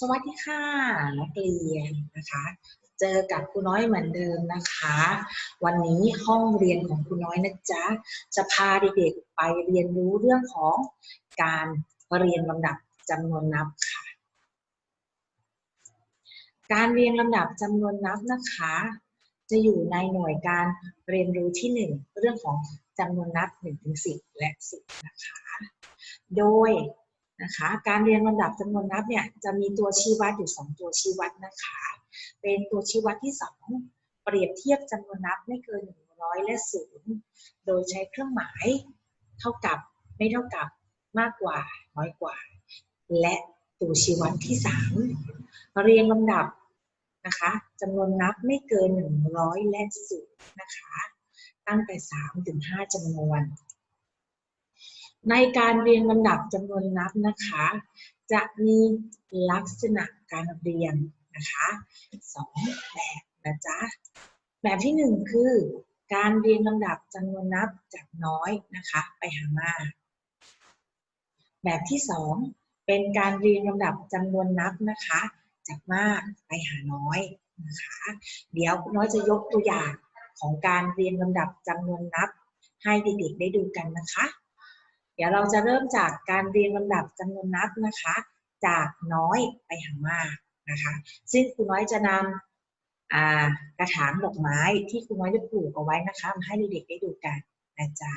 สวัสดีค่ะนักเรียนนะคะ เจอกับครูน้อยเหมือนเดิมนะคะ วันนี้ห้องเรียนของครูน้อยนะจ๊ะจะพาเด็กๆไปเรียนรู้เรื่องของการเรียนลำดับจำนวนนับค่ะ การเรียงลำดับจำนวนนับนะคะ จะอยู่ในหน่วยการเรียนรู้ที่ 1 เรื่องของจำนวนนับ1ถึง10 และ 10 นะคะ โดย นะคะ การเรียงลำดับจำนวนนับเนี่ยจะมีตัวชี้วัดอยู่ 2 ตัวชี้วัดนะคะ เป็นตัวชี้วัดที่ 2 เปรียบเทียบจำนวนนับไม่เกิน 100 และ 0 โดยใช้เครื่องหมายเท่ากับไม่เท่ากับมากกว่าน้อยกว่า และตัวชี้วัดที่ 3 เรียงลำดับนะคะจำนวนนับไม่เกิน 100 และ 0 นะคะ ตั้งแต่ 3 ถึง 5จำนวน ในการเรียงลำดับจำนวนนับนะคะ จะมีลักษณะการเรียงนะคะสองแบบนะจ๊ะแบบที่หนึ่งคือการเรียงลำดับจำนวนนับจากน้อยนะคะไปหามาก แบบที่สองเป็นการเรียงลำดับจำนวนนับนะคะ จากมากไปหาน้อยนะคะ เดี๋ยวน้อยจะยกตัวอย่างของการเรียงลำดับจำนวนนับให้เด็กๆได้ดูกันนะคะ เดี๋ยวเราจะเริ่มจากการเรียงลำดับจำนวนนับนะคะ จากน้อยไปหามากนะคะ ซึ่งครูน้อยจะนำกระถางดอกไม้ที่ครูน้อยจะปลูกเอาไว้นะคะมาให้เด็กๆได้ดูกันนะจ๊ะ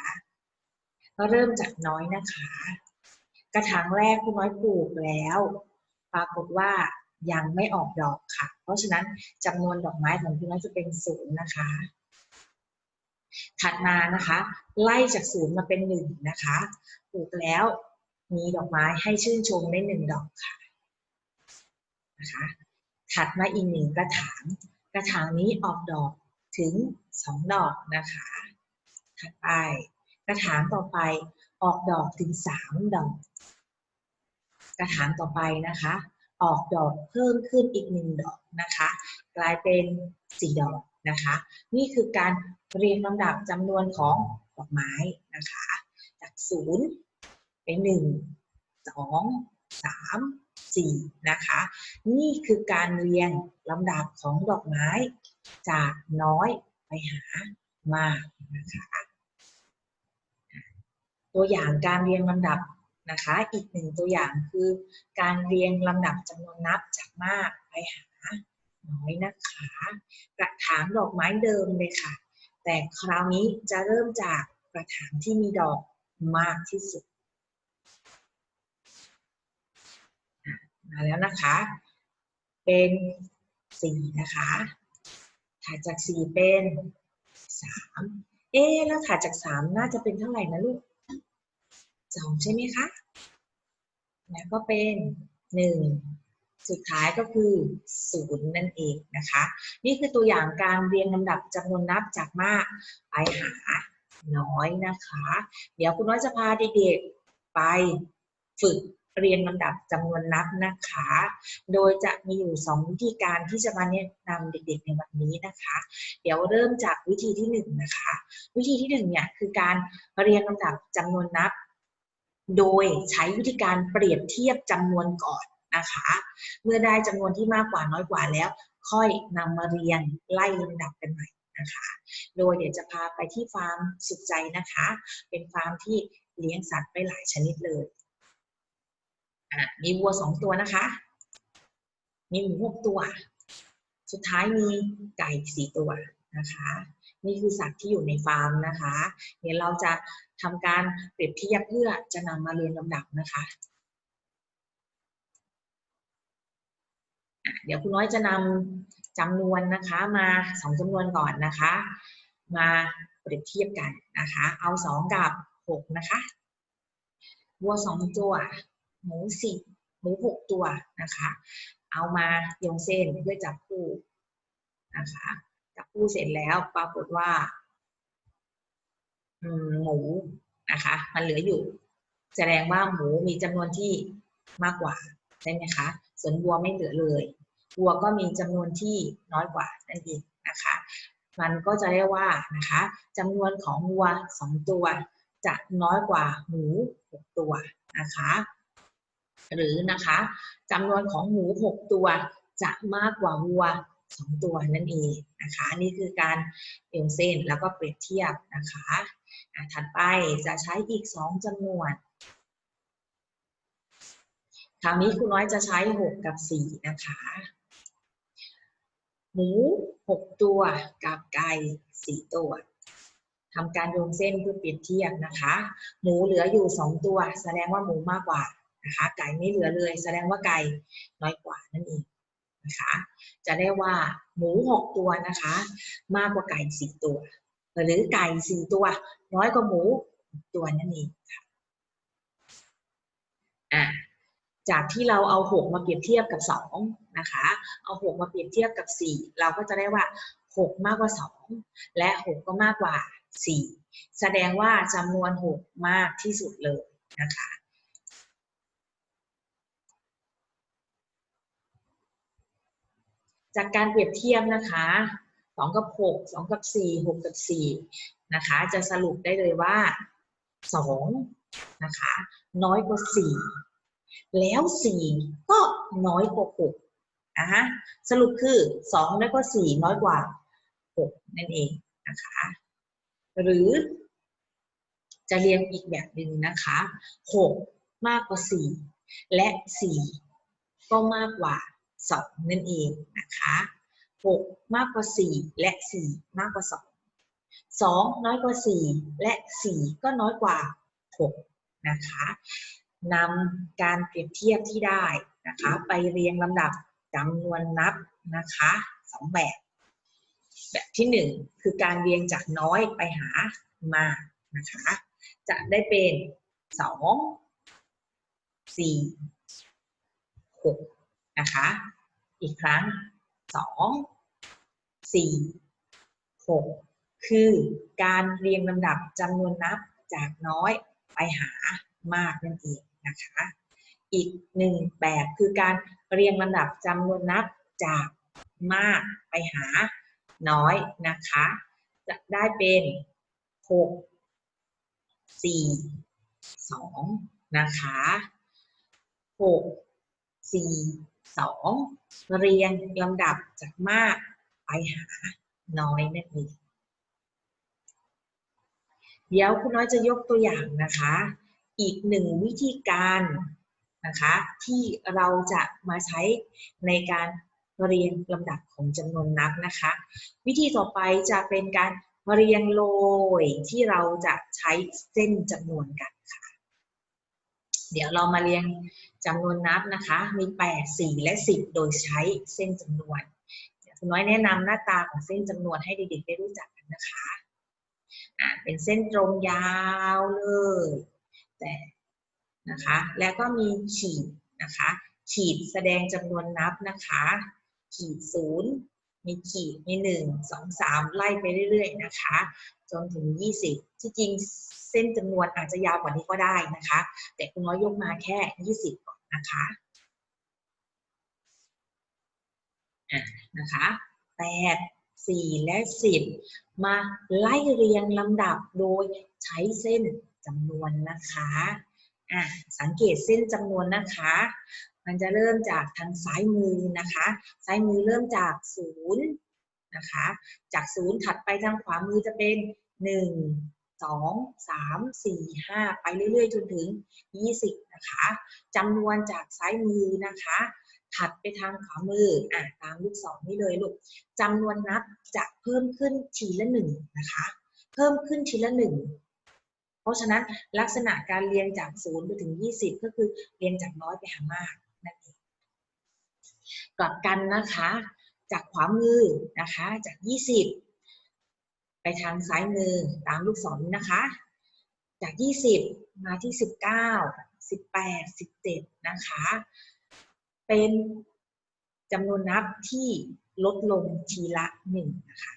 ก็เริ่มจากน้อยนะคะ กระถางแรกครูน้อยปลูกแล้ว ปรากฏว่ายังไม่ออกดอกค่ะ เพราะฉะนั้นจำนวนดอกไม้ของครูน้อยจะเป็นศูนย์นะคะ ถัดมานะคะ ไล่จากศูนย์มาเป็นหนึ่งนะคะปลูกแล้วมีดอกไม้ให้ชื่นชมได้หนึ่งดอกค่ะนะคะถัดมาอีกหนึ่งกระถางกระถางนี้ออกดอกถึงสองดอกนะคะ ถัดไปกระถางต่อไปออกดอกถึงสามดอก กระถางต่อไปนะคะ ออกดอกเพิ่มขึ้นอีกหนึ่งดอกนะคะ กลายเป็นสี่ดอก นะคะ นี่คือการเรียงลำดับจำนวนของดอกไม้นะคะ จากศูนย์ไปหนึ่งสองสามสี่นะคะ นี่คือการเรียงลำดับของดอกไม้จากน้อยไปหามากนะคะตัวอย่างการเรียงลำดับนะคะ อีกหนึ่งตัวอย่างคือการเรียงลำดับจำนวนนับจากมากไปหา น้อยนะคะ กระถางดอกไม้เดิมเลยค่ะ แต่คราวนี้จะเริ่มจากกระถางที่มีดอกมากที่สุด มาแล้วนะคะ เป็นสี่นะคะ ถัดจากสี่เป็นสามเอ๊แล้วถัดจากสามน่าจะเป็นเท่าไหร่นะลูกสองใช่ไหมคะ แล้วก็เป็นหนึ่ง สุดท้ายก็คือศูนย์นั่นเองนะคะ นี่คือตัวอย่างการเรียงลำดับจำนวนนับจากมากไปหาน้อยนะคะ เดี๋ยวคุณน้อยจะพาเด็กๆไปฝึกเรียงลำดับจำนวนนับนะคะ โดยจะมีอยู่สองวิธีการที่จะมาแนะนำเด็กๆในวันนี้นะคะ เดี๋ยวเริ่มจากวิธีที่หนึ่งนะคะ วิธีที่หนึ่งเนี่ยคือการเรียงลำดับจำนวนนับ โดยใช้วิธีการเปรียบเทียบจำนวนก่อน นะคะ เมื่อได้จำนวนที่มากกว่าน้อยกว่าแล้ว ค่อยนำมาเรียงไล่ลำดับกันใหม่นะคะ โดยเดี๋ยวจะพาไปที่ฟาร์มสุขใจนะคะ เป็นฟาร์มที่เลี้ยงสัตว์ไปหลายชนิดเลยมีวัวสองตัวนะคะ มีหมูหกตัว สุดท้ายมีไก่สี่ตัวนะคะ นี่คือสัตว์ที่อยู่ในฟาร์มนะคะ เดี๋ยวเราจะทำการเปรียบเทียบเพื่อจะนำมาเรียนลำดับนะคะ เดี๋ยวคุณน้อยจะนำจำนวนนะคะมาสองจำนวนก่อนนะคะ มาเปรียบเทียบกันนะคะ เอาสองกับหกนะคะวัวสองตัว หมูสี่หมูหกตัวนะคะ เอามาโยงเส้นเพื่อจับคู่นะคะจับคู่เสร็จแล้วปรากฏว่าหมูนะคะมันเหลืออยู่ แสดงว่าหมูมีจำนวนที่มากกว่าใช่ไหมคะ ส่วนวัวไม่เหลือเลย วัวก็มีจำนวนที่น้อยกว่านั่นเองนะคะ มันก็จะเรียกว่านะคะจำนวนของวัวสองตัว จะน้อยกว่าหมูหกตัวนะคะ หรือนะคะจำนวนของหมู 6 ตัว จะมากกว่าวัว 2 ตัวนั่นเองนะคะ นี่คือการเรียงเส้นแล้วก็เปรียบเทียบนะคะถัดไปจะใช้อีก 2จำนวนคราวนี้คุณน้อยจะใช้ 6 กับ 4 นะคะ หมู 6 ตัวกับไก่ 4 ตัวทำการโยงเส้นเพื่อเปรียบเทียบนะคะ หมูเหลืออยู่ 2 ตัว แสดงว่าหมูมากกว่านะคะ ไก่ไม่เหลือเลย แสดงว่าไก่น้อยกว่านั่นเองนะคะ จะได้ว่าหมู 6 ตัวนะคะ มากกว่าไก่ 4 ตัว หรือไก่ 4 ตัว น้อยกว่าหมู ตัวนั่นเองค่ะอะจากที่เราเอา 6 มาเปรียบเทียบกับ 2 นะคะ เอา 6 มาเปรียบเทียบกับ 4 เราก็จะได้ว่า 6 มากกว่า 2 และ 6 ก็มากกว่า 4 แสดงว่าจำนวน 6 มากที่สุดเลยนะคะจากการเปรียบเทียบนะคะ2กับ 6 2 กับ 4 6 กับ 4 นะคะ จะสรุปได้เลยว่า 2 นะคะ น้อยกว่า 4 แล้ว 4 ก็น้อยกว่า 6 นะคะสรุปคือ2น้อยกว่า4น้อยกว่า 6 นั่นเองนะคะหรือจะเรียงอีกแบบหนึ่งนะคะ 6 มากกว่า 4 และ 4 ก็มากกว่า 2 นั่นเองนะคะ 6 มากกว่า 4 และ 4 มากกว่า 2 2 น้อยกว่า 4 และ 4 ก็น้อยกว่า 6 นะคะนำการเปรียบเทียบที่ได้นะคะ ไปเรียงลำดับ จำนวนนับนะคะสองแบบ แบบที่หนึ่งคือการเรียงจากน้อยไปหามากนะคะ จะได้เป็นสองสี่หกนะคะ อีกครั้งสองสี่หกคือการเรียงลำดับจำนวนนับจากน้อยไปหามากนั่นเองนะคะ อีกหนึ่งแบบคือการ เรียงลำดับจำนวนนับจากมากไปหาน้อยนะคะ จะได้เป็นหกสี่สองนะคะหกสี่สองเรียงลำดับจากมากไปหาน้อยนั่นเองเดี๋ยวคุณน้อยจะยกตัวอย่างนะคะ อีกหนึ่งวิธีการ นะคะที่เราจะมาใช้ในการเรียงลำดับของจำนวนนับนะคะ วิธีต่อไปจะเป็นการเรียงโรยที่เราจะใช้เส้นจำนวนกันค่ะ เดี๋ยวเรามาเรียงจำนวนนับนะคะ มี 8 4 และ 10 โดยใช้เส้นจำนวนเดี๋ยวคุณน้อยแนะนำหน้าตาของเส้นจำนวนให้เด็กๆได้รู้จักกันนะคะ อ่าเป็นเส้นตรงยาวเลย แต่ นะคะ แล้วก็มีขีดนะคะ ขีดแสดงจำนวนนับนะคะ ขีดศูนย์มีขีดมีหนึ่งสองสามไล่ไปเรื่อยๆนะคะ จนถึง 20 ที่จริงเส้นจำนวนอาจจะยาวกว่านี้ก็ได้นะคะ แต่คุณน้อยยกมาแค่ 20ก่อนนะคะอะนะคะ8 4และ10มาไล่เรียงลำดับโดยใช้เส้นจำนวนนะคะ อะสังเกตเส้นจำนวนนะคะ มันจะเริ่มจากทางซ้ายมือนะคะ ซ้ายมือเริ่มจากศูนย์นะคะ จากศูนย์ถัดไปทางขวามือจะเป็นหนึ่งสองสามสี่ห้าไปเรื่อยๆ จนถึงยี่สิบนะคะจำนวนจากซ้ายมือนะคะ ถัดไปทางขวามืออะตามลูกศรนี่เลยลูกจำนวนนับจะเพิ่มขึ้นทีละหนึ่งนะคะ เพิ่มขึ้นทีละหนึ่ง ราะฉะนั้นลักษณะการเรียงจากศูนย์ไปถึง 20 ก็คือเรียงจากน้อยไปหามากนั่นเองกลับกันนะคะ จากขวามือนะคะจาก 20 ไปทางซ้ายมือตามลูกศรนะคะ จาก 20 มาที่ 19 18 17 นะคะ เป็นจำนวนนับที่ลดลงทีละหนึ่งนะคะ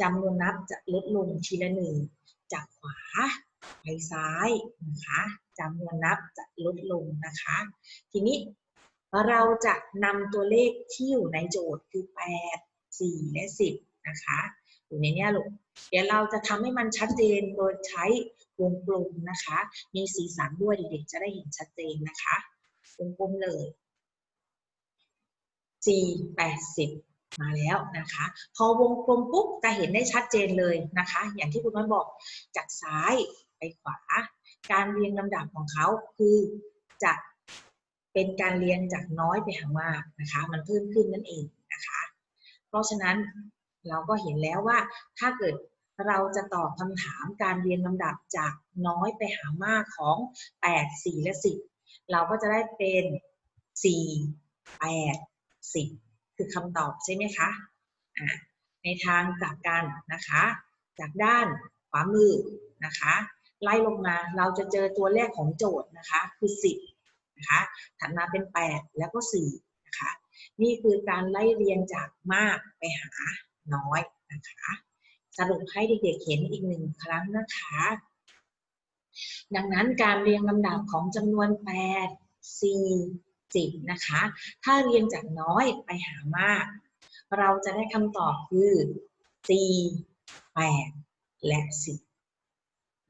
จำนวนนับจะลดลงทีละหนึ่งจากขวา ไปซ้ายนะคะจำนวนนับจะลดลงนะคะ ทีนี้เราจะนำตัวเลขที่อยู่ในโจทย์คือ 8 4 และ 10 นะคะ อยู่ในนี้ลูกเดี๋ยวเราจะทำให้มันชัดเจนโดยใช้วงกลมนะคะ มีสีสันด้วยเด็กๆจะได้เห็นชัดเจนนะคะวงกลมเลยสี่แปดสิบมาแล้วนะคะ พอวงกลมปุ๊บจะเห็นได้ชัดเจนเลยนะคะ อย่างที่คุณน้อยบอกจากซ้าย ไปขวา การเรียงลำดับของเขาคือจะเป็นการเรียงจากน้อยไปหามากนะคะ มันเพิ่มขึ้นนั่นเองนะคะ เพราะฉะนั้นเราก็เห็นแล้วว่าถ้าเกิดเราจะตอบคำถามการเรียงลำดับจากน้อยไปหามากของ 8 4 และ 10 เราก็จะได้เป็น 4 8 10 คือคำตอบใช่ไหมคะะในทางกลับกันนะคะ จากด้านขวามือนะคะ ไล่ลงมาเราจะเจอตัวแรกของโจทย์นะคะคือ 10นะคะถัดมาเป็น 8 แล้วก็4นะคะนี่คือการไล่เรียงจากมากไปหาน้อยนะคะสรุปให้เด็กๆเห็นอีกหนึ่งครั้งนะคะ ดังนั้นการเรียงลำดับของจำนวน 8 4 10นะคะ ถ้าเรียงจากน้อยไปหามาก เราจะได้คำตอบคือ 4 8 และ 10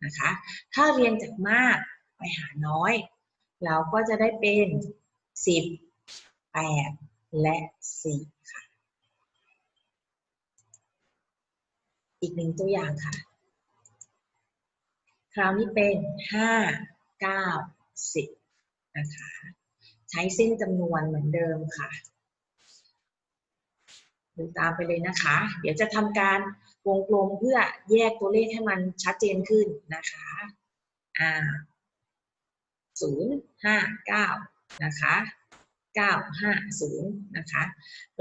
นะคะ ถ้าเรียงจากมากไปหาน้อย เราก็จะได้เป็น 10 8 และ 4 ค่ะ อีกหนึ่งตัวอย่างค่ะ คราวนี้เป็น 5 9 10 นะคะ ใช้เส้นจำนวนเหมือนเดิมค่ะดูตามไปเลยนะคะ เดี๋ยวจะทำการ วงกลมเพื่อแยกตัวเลขให้มันชัดเจนขึ้นนะคะ อ่าศูนย์ห้าเก้านะคะเก้าห้าศูนย์นะคะ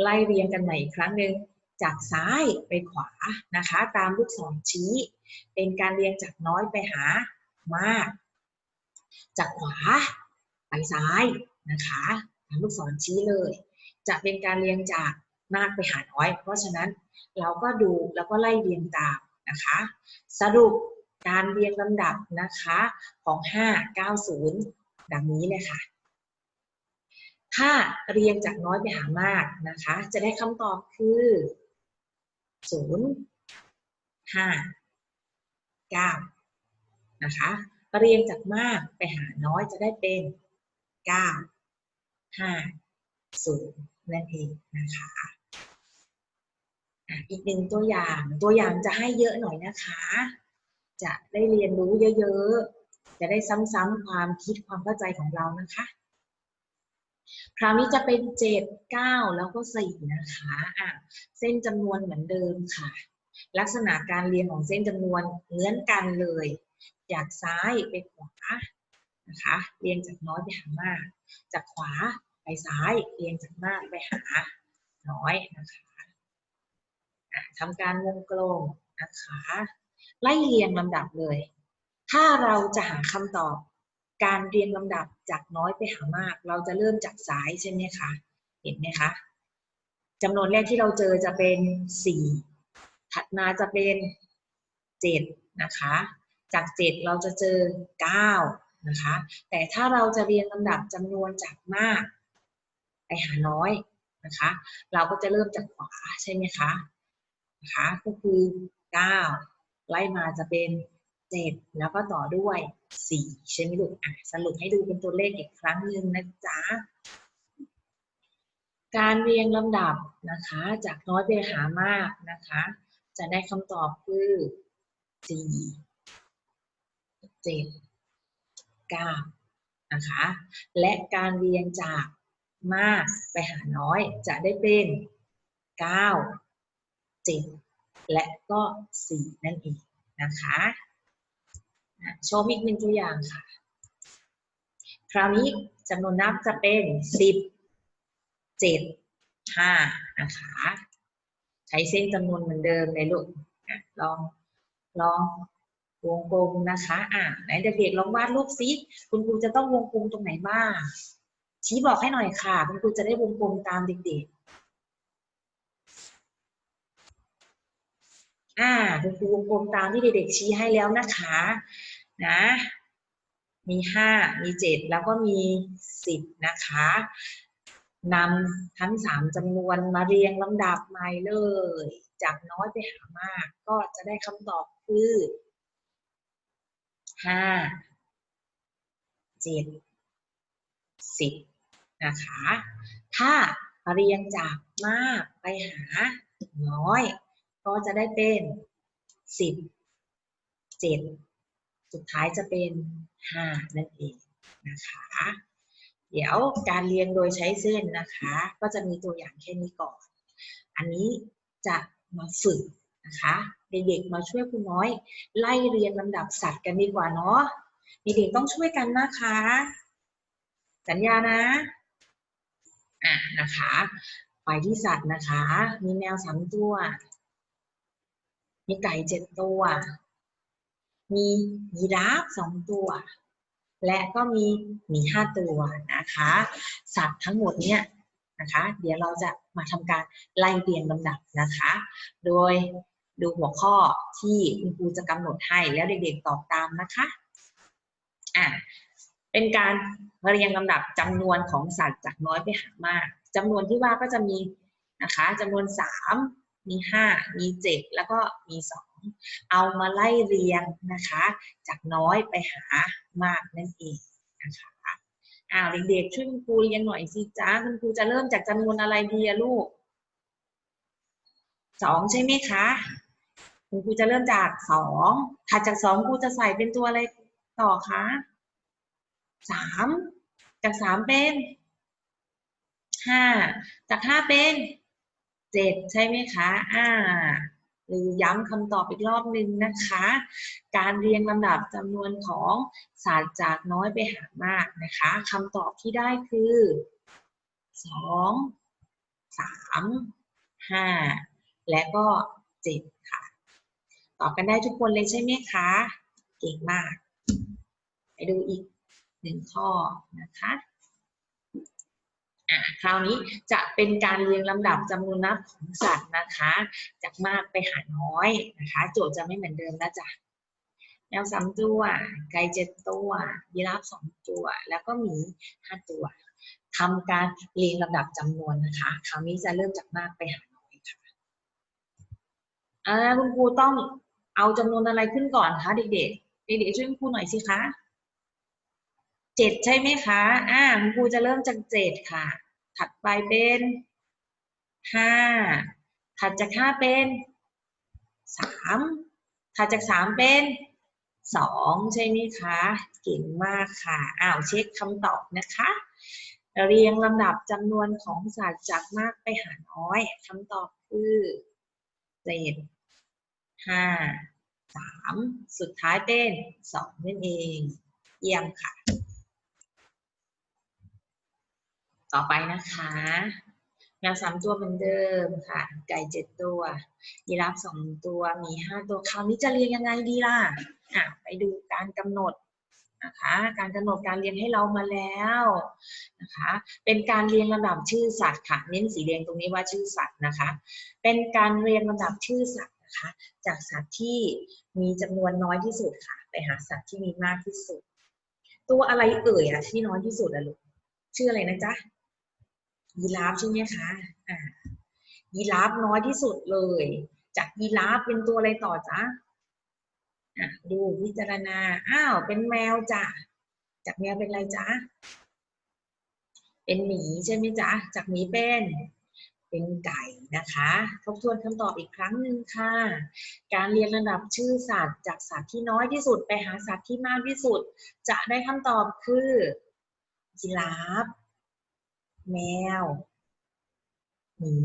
ไล่เรียงกันใหม่อีกครั้งหนึ่งจากซ้ายไปขวานะคะ ตามลูกศรชี้ เป็นการเรียงจากน้อยไปหามาก จากขวาไปซ้ายนะคะตามลูกศรชี้เลย จะเป็นการเรียงจากมากไปหาน้อย เพราะฉะนั้น เราก็ดูแล้วก็ไล่เรียงตามนะคะ สรุปการเรียงลำดับนะคะของ 590 ดังนี้เลยค่ะ ถ้าเรียงจากน้อยไปหามากนะคะ จะได้คำตอบคือ 0 5 9 นะคะ เรียงจากมากไปหาน้อยจะได้เป็น 9 5 0 นั่นเองนะคะ อีกหนึ่งตัวอย่างตัวอย่างจะให้เยอะหน่อยนะคะ จะได้เรียนรู้เยอะๆ จะได้ซ้ำๆความคิดความเข้าใจของเรานะคะ คราวนี้จะเป็นเจ็ดเก้าแล้วก็สี่นะคะอะเส้นจำนวนเหมือนเดิมค่ะ ลักษณะการเรียงของเส้นจำนวนเหมือนกันเลย จากซ้ายไปขวานะคะเรียงจากน้อยไปหามาก จากขวาไปซ้ายเรียงจากมากไปหาน้อยนะคะ ทำการวงกลมนะคะไล่เรียงลำดับเลย ถ้าเราจะหาคำตอบการเรียงลำดับจากน้อยไปหามาก เราจะเริ่มจากซ้ายใช่ไหมคะ เห็นไหมคะจำนวนแรกที่เราเจอจะเป็น4ถัดมาจะเป็น7นะคะ จาก7เราจะเจอ9นะคะ แต่ถ้าเราจะเรียงลำดับจำนวนจากมาก ไปหาน้อยนะคะ เราก็จะเริ่มจากขวาใช่ไหมคะ นะคะก็คือ 9 ไล่มาจะเป็น 7 แล้วก็ต่อด้วย 4 ใช่ไหมลูกอะสรุปให้ดูเป็นตัวเลขอีกครั้งหนึ่งนะจ๊ะการเรียงลำดับนะคะ จากน้อยไปหามากนะคะ จะได้คำตอบคือ 4 7 9 นะคะ และการเรียงจากมากไปหาน้อยจะได้เป็น 9 7และก็4นั่นเองนะคะโชว์อีกหนึ่งตัวอย่างค่ะ คราวนี้จำนวนนับจะเป็น 10 7 5 นะคะ ใช้เส้นจำนวนเหมือนเดิมเลยลูกลองลองวงกลมนะคะ อะไหนเด็กๆลองวาดรูปซิ คุณครูจะต้องวงกลมตรงไหนบ้าง ชี้บอกให้หน่อยค่ะ คุณครูจะได้วงกลมตามเด็กๆ อ่าคุณครูวงกลมตามที่เด็กๆชี้ให้แล้วนะคะ นะ มีห้ามีเจ็ดแล้วก็มีสิบนะคะนำทั้งสามจำนวนมาเรียงลำดับใหม่เลย จากน้อยไปหามาก ก็จะได้คำตอบคือห้าเจ็ดสิบนะคะ ถ้าเรียงจากมากไปหาน้อย ก็จะได้เป็นสิบเจ็ดสุดท้ายจะเป็นห้านั่นเองนะคะ เดี๋ยวการเรียงโดยใช้เส้นนะคะ ก็จะมีตัวอย่างแค่นี้ก่อน อันนี้จะมาฝึกนะคะเด็กๆมาช่วยคุณน้อย ไล่เรียงลำดับสัตว์กันดีกว่าเนาะเด็กๆต้องช่วยกันนะคะ สัญญานะอะนะคะ ไปที่สัตว์นะคะ มีแมวสามตัว มีไก่เจ็ดตัว มียีราฟสองตัว และก็มีหมีห้าตัวนะคะ สัตว์ทั้งหมดเนี่ยนะคะ เดี๋ยวเราจะมาทำการไล่เรียงลำดับนะคะ โดยดูหัวข้อที่คุณครูจะกำหนดให้แล้วเด็กๆตอบตามนะคะอะเป็นการเรียงลำดับจำนวนของสัตว์จากน้อยไปหามากจำนวนที่ว่าก็จะมีนะคะจำนวนสาม มีห้ามีเจ็ดแล้วก็มีสองเอามาไล่เรียงนะคะ จากน้อยไปหามากนั่นเองนะคะอ้าวเด็กๆช่วยคุณครูเรียนหน่อยสิจ้าคุณครูจะเริ่มจากจำนวนอะไรดีอะลูกสองใช่ไหมคะคุณครูจะเริ่มจากสองถัดจากสองครูจะใส่เป็นตัวอะไรต่อคะสามจากสามเป็นห้าจากห้าเป็น เจ็ดใช่ไหมคะ อ่า หรือย้ำคำตอบอีกรอบหนึ่งนะคะ การเรียงลำดับจำนวนของศาสตร์จากน้อยไปหามากนะคะคำตอบที่ได้คือสองสามห้าและก็เจ็ดค่ะ ตอบกันได้ทุกคนเลยใช่ไหมคะ เก่งมาก ไปดูอีกหนึ่งข้อนะคะ อะคราวนี้จะเป็นการเรียงลำดับจำนวนนับของสัตว์นะคะ จากมากไปหาน้อยนะคะ โจทย์จะไม่เหมือนเดิมนะจ๊ะแมวสามตัว ไก่เจ็ดตัวยีราฟสองตัว แล้วก็หมีห้าตัวทำการเรียงลำดับจำนวนนะคะ คราวนี้จะเริ่มจากมากไปหาน้อยค่ะอ่าคุณครูต้องเอาจำนวนอะไรขึ้นก่อนคะเด็กๆเด็กๆช่วยคุณครูหน่อยสิคะ เจ็ดใช่ไหมคะ อ่าคุณครูจะเริ่มจากเจ็ดค่ะ ถัดไปเป็นห้า ถัดจากห้าเป็นสามถัดจากสามเป็นสองใช่ไหมคะ เก่งมากค่ะ อ้าวเช็คคำตอบนะคะ เรียงลำดับจำนวนของสัตว์จากมากไปหาน้อยคำตอบคือเจ็ดห้าสามสุดท้ายเป็นสองนั่นเอง เยี่ยมค่ะ ต่อไปนะคะแมวสามตัวเหมือนเดิมค่ะ ไก่เจ็ดตัวยีราฟสองตัวหมีห้าตัวคราวนี้จะเรียงยังไงดีล่ะอะไปดูการกำหนดนะคะ การกำหนดการเรียงให้เรามาแล้วนะคะ เป็นการเรียงลำดับชื่อสัตว์ค่ะ เน้นสีแดงตรงนี้ว่าชื่อสัตว์นะคะ เป็นการเรียงลำดับชื่อสัตว์นะคะ จากสัตว์ที่มีจำนวนน้อยที่สุดค่ะ ไปหาสัตว์ที่มีมากที่สุด ตัวอะไรเอ่ยอะที่น้อยที่สุดอะลูกชื่ออะไรนะจ๊ะ ยีราฟใช่ไหมคะอ่ายีราฟน้อยที่สุดเลย จากยีราฟเป็นตัวอะไรต่อจ๊ะอะดูพิจารณา อ้าว เป็นแมวจ้ะ จากแมวเป็นอะไรจ๊ะเป็นหมีใช่ไหมจ๊ะ จากหมีเป็น เป็นไก่นะคะ ทบทวนคำตอบอีกครั้งหนึ่งค่ะ การเรียนระดับชื่อสัตว์ จากสัตว์ที่น้อยที่สุดไปหาสัตว์ที่มากที่สุด จะได้คำตอบคือยีราฟ แมว หมี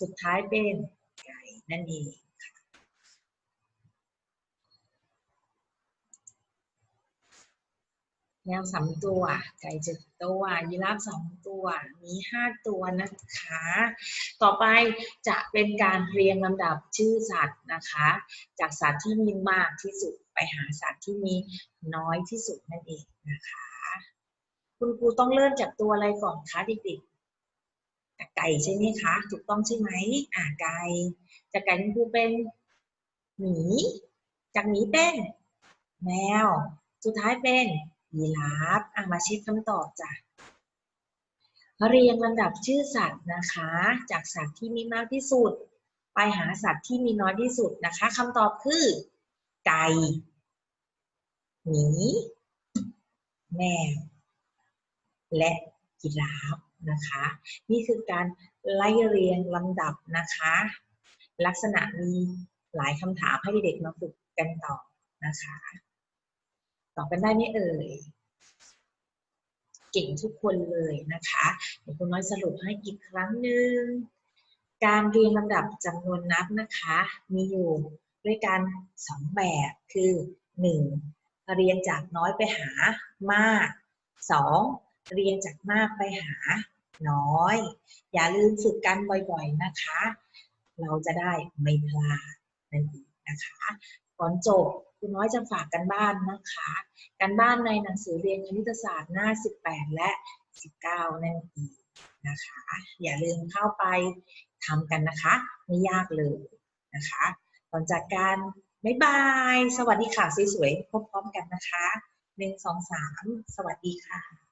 สุดท้ายเป็นไก่นั่นเองค่ะแมวสามตัว ไก่เจ็ดตัว ยีราฟสองตัว มีห้าตัวนะคะ ต่อไปจะเป็นการเรียงลำดับชื่อสัตว์นะคะ จากสัตว์ที่มีมากที่สุดไปหาสัตว์ที่มีน้อยที่สุดนั่นเองนะคะ คุณครูต้องเริ่มจากตัวอะไรก่อนคะเด็กๆไก่ใช่ไหมคะ ถูกต้องใช่ไหมอ่าไก่จากไก่คุณครูเป็นหมีจากหมีเป็นแมว สุดท้ายเป็นยีราฟอะมาเช็คคำตอบจ้ะเรียงลำดับชื่อสัตว์นะคะ จากสัตว์ที่มีมากที่สุด ไปหาสัตว์ที่มีน้อยที่สุดนะคะคำตอบคือ ไก่หมีแมว และยีราฟนะคะ นี่คือการไล่เรียงลำดับนะคะ ลักษณะมีหลายคำถามให้เด็กๆมาฝึกกันต่อนะคะ ตอบกันได้ไหมเอ่ยเก่งทุกคนเลยนะคะเดี๋ยวคุณน้อยสรุปให้อีกครั้งหนึ่ง การเรียงลำดับจำนวนนับนะคะ มีอยู่ด้วยกันสองแบบคือ 1. เรียงจากน้อยไปหามาก 2. เรียงจากมากไปหาน้อย อย่าลืมฝึกกันบ่อยๆนะคะ เราจะได้ไม่พลาดนั่นเองนะคะก่อนจบคุณน้อยจะฝากกันบ้านนะคะการบ้านในหนังสือเรียนคณิตศาสตร์หน้า 18 และ 19 นั่นเองนะคะ อย่าลืมเข้าไปทำกันนะคะ ไม่ยากเลยนะคะก่อนจากการบ๊ายบาย สวัสดีค่ะสวยๆพบพร้อมกันนะคะ 1 2 3 สวัสดีค่ะ